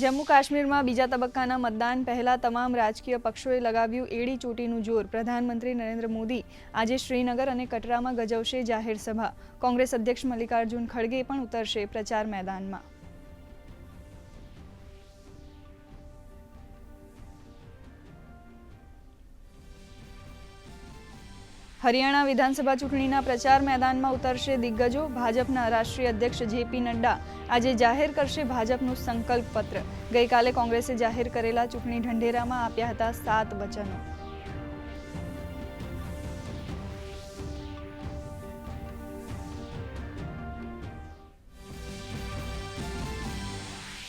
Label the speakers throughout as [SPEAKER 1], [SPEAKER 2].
[SPEAKER 1] જમ્મુ કાશ્મીરમાં બીજા તબક્કાના મતદાન પહેલા તમામ રાજકીય પક્ષોએ લગાવ્યું એડી ચોટીનું જોર. પ્રધાનમંત્રી નરેન્દ્ર મોદી આજે શ્રીનગર અને કટરામાં ગજવશે જાહેર સભા કોંગ્રેસ અધ્યક્ષ મલ્લિકાર્જુન ખડગે પણ ઉતરશે પ્રચાર મેદાનમાં. હરિયાણા વિધાનસભા ચૂંટણીના પ્રચાર મેદાનમાં ઉતરશે દિગ્ગજો. ભાજપના રાષ્ટ્રીય અધ્યક્ષ જેપી નડ્ડા આજે જાહેર કરશે ભાજપનું સંકલ્પ પત્ર ગઈકાલે કોંગ્રેસે જાહેર કરેલા ચૂંટણી ઢંઢેરામાં આપ્યા હતા સાત વચનો.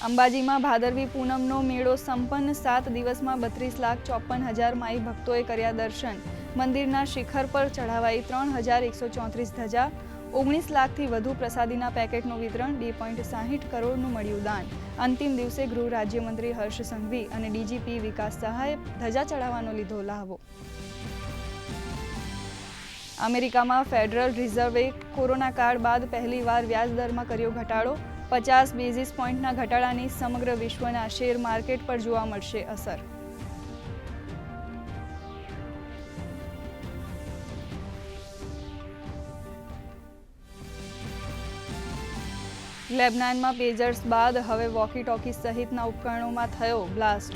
[SPEAKER 1] અંબાજીમાં ભાદરવી પૂનમનો મેળો સંપન્ન. સાત દિવસમાં બત્રીસ લાખ ચોપન હજાર માઈ ભક્તોએ કર્યા દર્શન. મંદિરના શિખર પર ચઢાવાઈ ત્રણ હજાર એકસો ચોત્રીસ ધજા, ઓગણીસ લાખથી વધુ પ્રસાદીના પેકેટનું વિતરણ, બે પોઈન્ટ સાહીઠ કરોડનું મળ્યું દાન. અંતિમ દિવસે ગૃહ રાજ્યમંત્રી હર્ષ સંઘવી અને ડીજીપી વિકાસ સહાયે ધજા ચઢાવવાનો લીધો લાહવો. અમેરિકામાં ફેડરલ રિઝર્વે કોરોના કાળ બાદ પહેલીવાર વ્યાજદરમાં કર્યો ઘટાડો. પચાસ બેઝિસ પોઈન્ટના ઘટાડાની સમગ્ર વિશ્વના શેર માર્કેટ પર જોવા મળશે અસર. લેબનાનમાં પેજર્સ બાદ હવે વોકી ટોકી સહિતના ઉપકરણોમાં થયો બ્લાસ્ટ.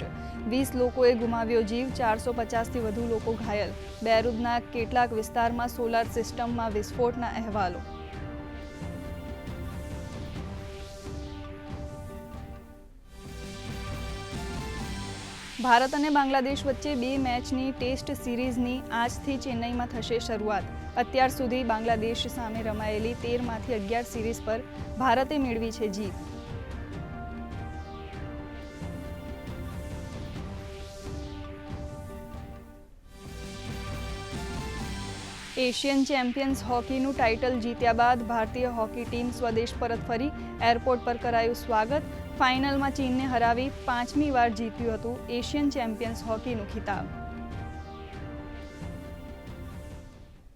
[SPEAKER 1] વીસ લોકોએ ગુમાવ્યો જીવ, ચારસો પચાસથી વધુ લોકો ઘાયલ. બેરુદના કેટલાક વિસ્તારમાં સોલાર સિસ્ટમમાં વિસ્ફોટના અહેવાલો. ભારત અને બાંગ્લાદેશ વચ્ચે બે મેચની ટેસ્ટ સિરીઝની આજથી ચેન્નઈમાં થશે શરૂઆત. અત્યાર સુધી બાંગ્લાદેશ સામે રમાયેલી તેરમાંથી અગિયાર સિરીઝ પર ભારતે મેળવી છે જીત. એશિયન ચેમ્પિયન્સ હોકીનું ટાઇટલ જીત્યા બાદ ભારતીય હોકી ટીમ સ્વદેશ પરત ફરી એરપોર્ટ પર કરાયું સ્વાગત. ફાઇનલમાં ચીનને હરાવી પાંચમી વાર જીત્યું હતું એશિયન ચેમ્પિયન્સ હોકીનું ખિતાબ.